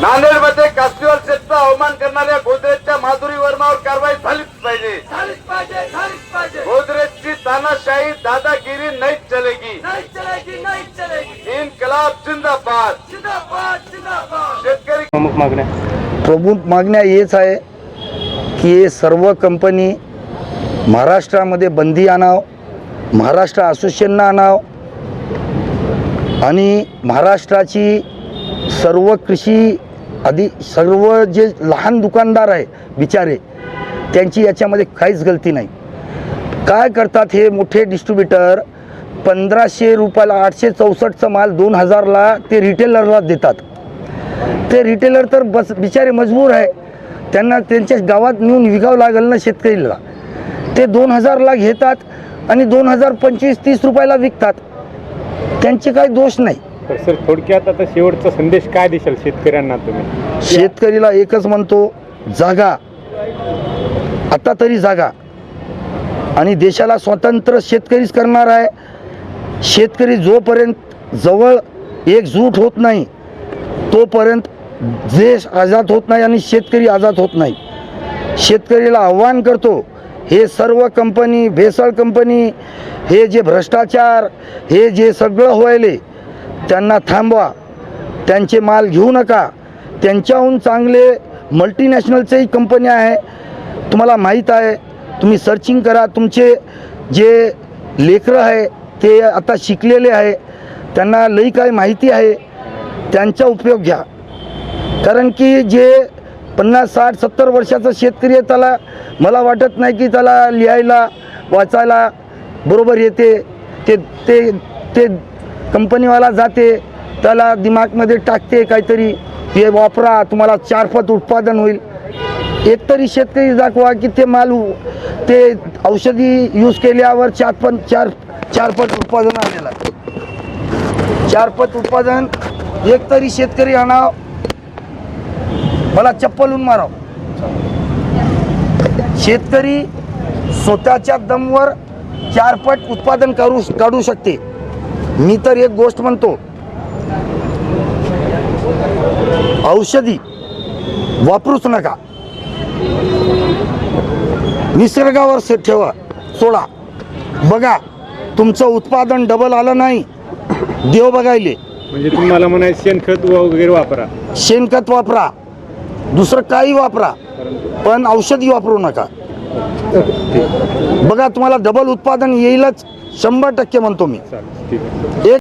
नांदेडमध्ये कास्टिवल सेटचा अवमान करणाऱ्या गोदरेजच्या माधुरी वर्मावर कारवाई झालीच पाहिजे. गोदरेजची तानाशाही दादागिरी नाहीच चलेगी. नाही चलेगी नाही चलेगी. इन्कलाब जिंदाबाद. जिंदाबाद जिंदाबाद. शेतकरी प्रमुख मागण्या. प्रमुख मागण्या हेच आहे की हे सर्व कंपनी महाराष्ट्रामध्ये बंदी आणाव महाराष्ट्र असोसिएशननं आणाव आणि महाराष्ट्राची सर्व कृषी आधी सर्व जे लहान दुकानदार आहे बिचारे त्यांची याच्यामध्ये काहीच गलती नाही. काय करतात हे मोठे डिस्ट्रीब्युटर पंधराशे रुपयाला आठशे चौसष्टचा माल दोन हजारला ते रिटेलरला देतात. ते रिटेलर तर बस बिचारे मजबूर आहे. त्यांना त्यांच्या गावात नेऊन विकावं लागेल ना शेतकरीला. ते दोन हजारला घेतात आणि दोन हजार पंचवीस तीस रुपयाला विकतात. त्यांचे काही दोष नाही. तर सर थोडक्यात आता शेवटचा संदेश काय देशाल शेतकऱ्यांना तुम्ही? शेतकरीला एकच म्हणतो जागा. आता तरी जागा. आणि देशाला स्वतंत्र शेतकरीच करणार आहे. शेतकरी जोपर्यंत जवळ एकजूट होत नाही तोपर्यंत देश आझाद होत नाही आणि शेतकरी आझाद होत नाही. शेतकरीला आव्हान करतो हे सर्व कंपनी भेसळ कंपनी हे जे भ्रष्टाचार हे जे सगळं व्हायले त्यांना थांबवा. त्यांचे माल घेऊ नका. त्यांच्याहून चांगले मल्टीनॅशनलचेही कंपन्या आहे. तुम्हाला माहीत आहे तुम्ही सर्चिंग करा. तुमचे जे लेकरं आहे ते आता शिकलेले आहे. त्यांना लई काय माहिती आहे. त्यांचा उपयोग घ्या. कारण की जे पन्नास साठ सत्तर वर्षाचा शेतकरी आहे त्याला मला वाटत नाही की त्याला लिहायला वाचायला बरोबर येते. ते ते ते कंपनीवाला जाते त्याला दिमागमध्ये टाकते काहीतरी हे वापरा तुम्हाला चारपट उत्पादन होईल. एकतरी शेतकरी दाखवा की ते माल ते औषधी यूज केल्यावर चार पण चार चारपट उत्पादन आलेलं चारपट उत्पादन एकतरी शेतकरी आणाव. मला चप्पलून माराव. शेतकरी स्वतःच्या दमवर चारपट उत्पादन करू काढू शकते. मी तर एक गोष्ट म्हणतो. औषधी वापरूच नका. निसर्गावर से ठेवा सोडा. बघा तुमचं उत्पादन डबल आलं नाही. देव बघायले. म्हणजे तुम्हाला म्हणायचं शेणखत वगैरे वापरा. शेणखत वापरा. दुसरं काही वापरा. पण औषधी वापरू नका. बघा तुम्हाला डबल उत्पादन येईलच. शंभर टक्के म्हणतो मी. एक